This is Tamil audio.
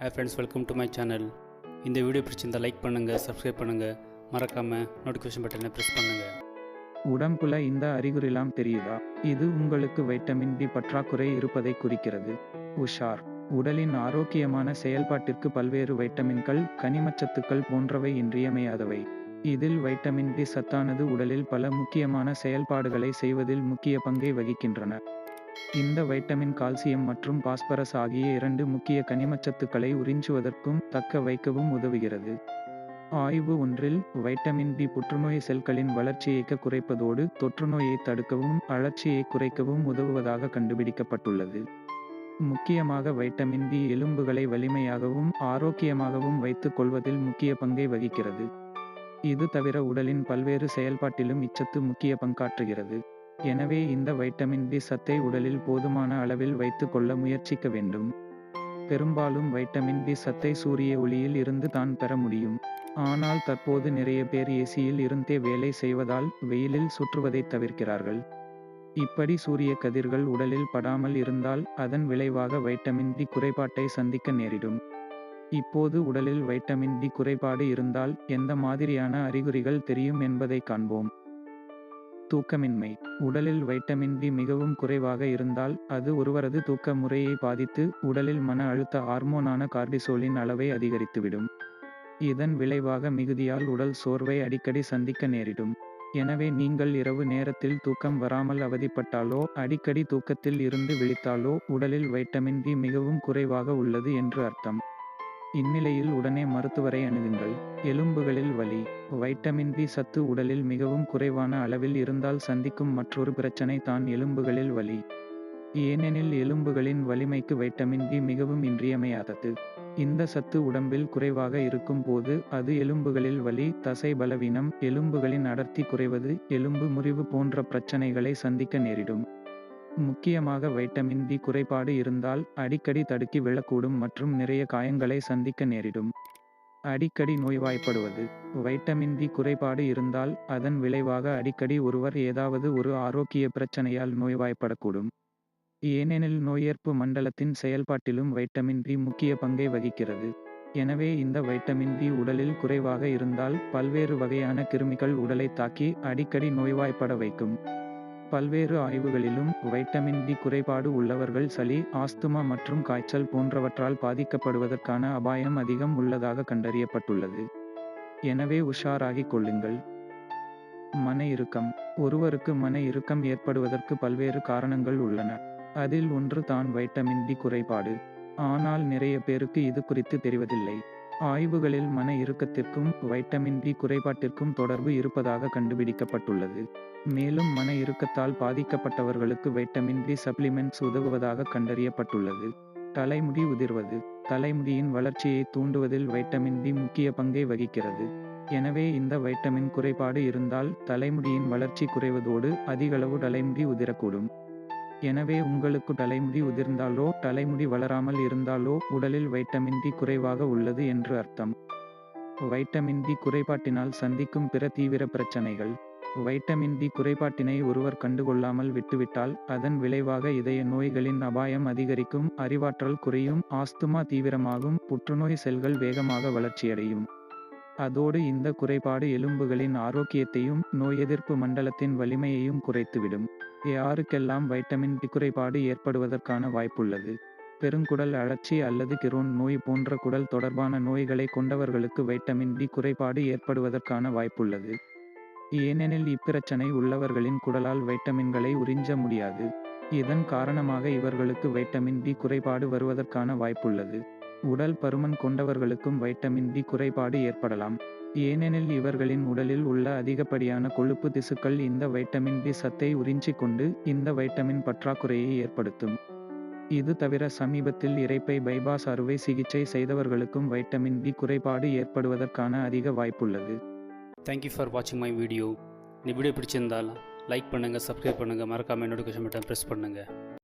Hey friends welcome to my channel இந்த வீடியோ பிடிச்சிருந்தால் லைக் பண்ணுங்கள் சப்ஸ்கிரைப் பண்ணுங்கள் மறக்காமல் நோட்டிஃபிகேஷன் பட்டனை ப்ரெஸ் பண்ணுங்கள் உடம்புல இந்த அறிகுறிலாம் தெரியுதா? இது உங்களுக்கு வைட்டமின் டி பற்றாக்குறை இருப்பதை குறிக்கிறது. உஷார். உடலின் ஆரோக்கியமான செயல்பாட்டிற்கு பல்வேறு வைட்டமின்கள் கனிமச்சத்துக்கள் போன்றவை இன்றியமையாதவை. இதில் வைட்டமின் டி சத்தானது உடலில் பல முக்கியமான செயல்பாடுகளை செய்வதில் முக்கிய பங்கை வகிக்கின்றன. இந்த வைட்டமின் கால்சியம் மற்றும் பாஸ்பரஸ் ஆகிய இரண்டு முக்கிய கனிமச்சத்துக்களை உறிஞ்சுவதற்கும் தக்க வைக்கவும் உதவுகிறது. ஆய்வு ஒன்றில் வைட்டமின் பி புற்றுநோய் செல்களின் வளர்ச்சியை குறைப்பதோடு தொற்றுநோயை தடுக்கவும் அழற்சியை குறைக்கவும் உதவுவதாக கண்டுபிடிக்கப்பட்டுள்ளது. முக்கியமாக வைட்டமின் பி எலும்புகளை வலிமையாகவும் ஆரோக்கியமாகவும் வைத்துக் கொள்வதில் முக்கிய பங்கை வகிக்கிறது. இது தவிர உடலின் பல்வேறு செயல்பாட்டிலும் இச்சத்து முக்கிய பங்காற்றுகிறது. எனவே இந்த வைட்டமின் பி சத்தை உடலில் போதுமான அளவில் வைத்துக்கொள்ள முயற்சிக்க வேண்டும். பெரும்பாலும் வைட்டமின் பி சத்தை சூரிய ஒளியில் இருந்து தான் பெற முடியும். ஆனால் தற்போது நிறைய பேர் ஏசியில் இருந்தே வேலை செய்வதால் வெயிலில் சுற்றுவதை தவிர்க்கிறார்கள். இப்படி சூரிய கதிர்கள் உடலில் படாமல் இருந்தால் அதன் விளைவாக வைட்டமின் டி குறைபாட்டை சந்திக்க நேரிடும். இப்போது உடலில் வைட்டமின் டி குறைபாடு இருந்தால் எந்த மாதிரியான அறிகுறிகள் தெரியும் என்பதை காண்போம். தூக்கமின்மை. உடலில் வைட்டமின் டி மிகவும் குறைவாக இருந்தால் அது ஒருவரது தூக்க முறையை பாதித்து உடலில் மன அழுத்த ஹார்மோனான கார்டிசோலின் அளவை அதிகரித்துவிடும். இதன் விளைவாக மிகுதியால் உடல் சோர்வை அடிக்கடி சந்திக்க நேரிடும். எனவே நீங்கள் இரவு நேரத்தில் தூக்கம் வராமல் அவதிப்பட்டாலோ அடிக்கடி தூக்கத்தில் இருந்து விழித்தாலோ உடலில் வைட்டமின் டி மிகவும் குறைவாக உள்ளது என்று அர்த்தம். இந்நிலையில் உடனே மருத்துவரை அணுகுங்கள். எலும்புகளில் வலி வைட்டமின் பி சத்து உடலில் மிகவும் குறைவான அளவில் இருந்தால் சந்திக்கும் மற்றொரு பிரச்சனை தான் எலும்புகளில் வலி. ஏனெனில் எலும்புகளின் வலிமைக்கு வைட்டமின் பி மிகவும் இன்றியமையாதது. இந்த சத்து உடம்பில் குறைவாக இருக்கும் போது அது எலும்புகளில் வலி தசை பலவீனம் எலும்புகளின் அடர்த்தி குறைவது எலும்பு முறிவு போன்ற பிரச்சனைகளை சந்திக்க நேரிடும். முக்கியமாக வைட்டமின் டி குறைபாடு இருந்தால் அடிக்கடி தடுக்கி விழக்கூடும் மற்றும் நிறைய காயங்களை சந்திக்க நேரிடும். அடிக்கடி நோய்வாய்ப்படுவது. வைட்டமின் டி குறைபாடு இருந்தால் அதன் விளைவாக அடிக்கடி ஒருவர் ஏதாவது ஒரு ஆரோக்கிய பிரச்சனையால் நோய்வாய்ப்படக்கூடும். ஏனெனில் நோயேற்பு மண்டலத்தின் செயல்பாட்டிலும் வைட்டமின் டி முக்கிய பங்கை வகிக்கிறது. எனவே இந்த வைட்டமின் டி உடலில் குறைவாக இருந்தால் பல்வேறு வகையான கிருமிகள் உடலை தாக்கி அடிக்கடி நோய்வாய்ப்பட வைக்கும். பல்வேறு ஆய்வுகளிலும் வைட்டமின் டி குறைபாடு உள்ளவர்கள் சளி ஆஸ்துமா மற்றும் காய்ச்சல் போன்றவற்றால் பாதிக்கப்படுவதற்கான அபாயம் அதிகம் உள்ளதாக கண்டறியப்பட்டுள்ளது. எனவே உஷாராகிக் கொள்ளுங்கள். மன இறுக்கம். ஒருவருக்கு மன இறுக்கம் ஏற்படுவதற்கு பல்வேறு காரணங்கள் உள்ளன. அதில் ஒன்று தான் வைட்டமின் டி குறைபாடு. ஆனால் நிறைய பேருக்கு இது குறித்து தெரிவதில்லை. ஆய்வுகளில் மன இறுக்கத்திற்கும் வைட்டமின் பி குறைபாட்டிற்கும் தொடர்பு இருப்பதாக கண்டுபிடிக்கப்பட்டுள்ளது. மேலும் மன இறுக்கத்தால் பாதிக்கப்பட்டவர்களுக்கு வைட்டமின் பி சப்ளிமெண்ட்ஸ் உதவுவதாக கண்டறியப்பட்டுள்ளது. தலைமுடி உதிர்வது. தலைமுடியின் வளர்ச்சியை தூண்டுவதில் வைட்டமின் பி முக்கிய பங்கை வகிக்கிறது. எனவே இந்த வைட்டமின் குறைபாடு இருந்தால் தலைமுடியின் வளர்ச்சி குறைவதோடு அதிகளவு தலைமுடி உதிரக்கூடும். எனவே உங்களுக்கு தலைமுடி உதிர்ந்தாலோ தலைமுடி வளராமல் இருந்தாலோ உடலில் வைட்டமின் டி குறைவாக உள்ளது என்று அர்த்தம். வைட்டமின் டி குறைபாட்டினால் சந்திக்கும் பிற தீவிர பிரச்சனைகள். வைட்டமின் டி குறைபாட்டினை ஒருவர் கண்டுகொள்ளாமல் விட்டுவிட்டால் அதன் விளைவாக இதய நோய்களின் அபாயம் அதிகரிக்கும் அறிவாற்றல் குறையும் ஆஸ்துமா தீவிரமாகும் புற்றுநோய் செல்கள் வேகமாக வளர்ச்சியடையும். அதோடு இந்த குறைபாடு எலும்புகளின் ஆரோக்கியத்தையும் நோய் எதிர்ப்பு மண்டலத்தின் வலிமையையும் குறைத்துவிடும். யாருக்கெல்லாம் வைட்டமின் டி குறைபாடு ஏற்படுவதற்கான வாய்ப்புள்ளது. பெருங்குடல் அழற்சி அல்லது கிரோன் நோய் போன்ற குடல் தொடர்பான நோய்களை கொண்டவர்களுக்கு வைட்டமின் டி குறைபாடு ஏற்படுவதற்கான வாய்ப்புள்ளது. ஏனெனில் இப்பிரச்சனை உள்ளவர்களின் குடலால் வைட்டமின்களை உறிஞ்ச முடியாது. இதன் காரணமாக இவர்களுக்கு வைட்டமின் டி குறைபாடு வருவதற்கான வாய்ப்புள்ளது. உடல் பருமன் கொண்டவர்களுக்கும் வைட்டமின் டி குறைபாடு ஏற்படலாம். ஏனெனில் இவர்களின் உடலில் உள்ள அதிகப்படியான கொழுப்பு திசுக்கள் இந்த வைட்டமின் டி சத்தை உறிஞ்சிக் கொண்டு இந்த வைட்டமின் பற்றாக்குறையை ஏற்படுத்தும். இது தவிர சமீபத்தில் இறைப்பை பைபாஸ் அறுவை சிகிச்சை செய்தவர்களுக்கும் வைட்டமின் டி குறைபாடு ஏற்படுவதற்கான அதிக வாய்ப்புள்ளது. தேங்க்யூ ஃபார் வாட்சிங் மை வீடியோ இந்த வீடியோ பிடிச்சிருந்தால் லைக் பண்ணுங்கள் சப்ஸ்கிரைப் பண்ணுங்கள் மறக்காமல் நோட்டிஃபிகேஷன் பட்டன் ப்ரெஸ் பண்ணுங்கள்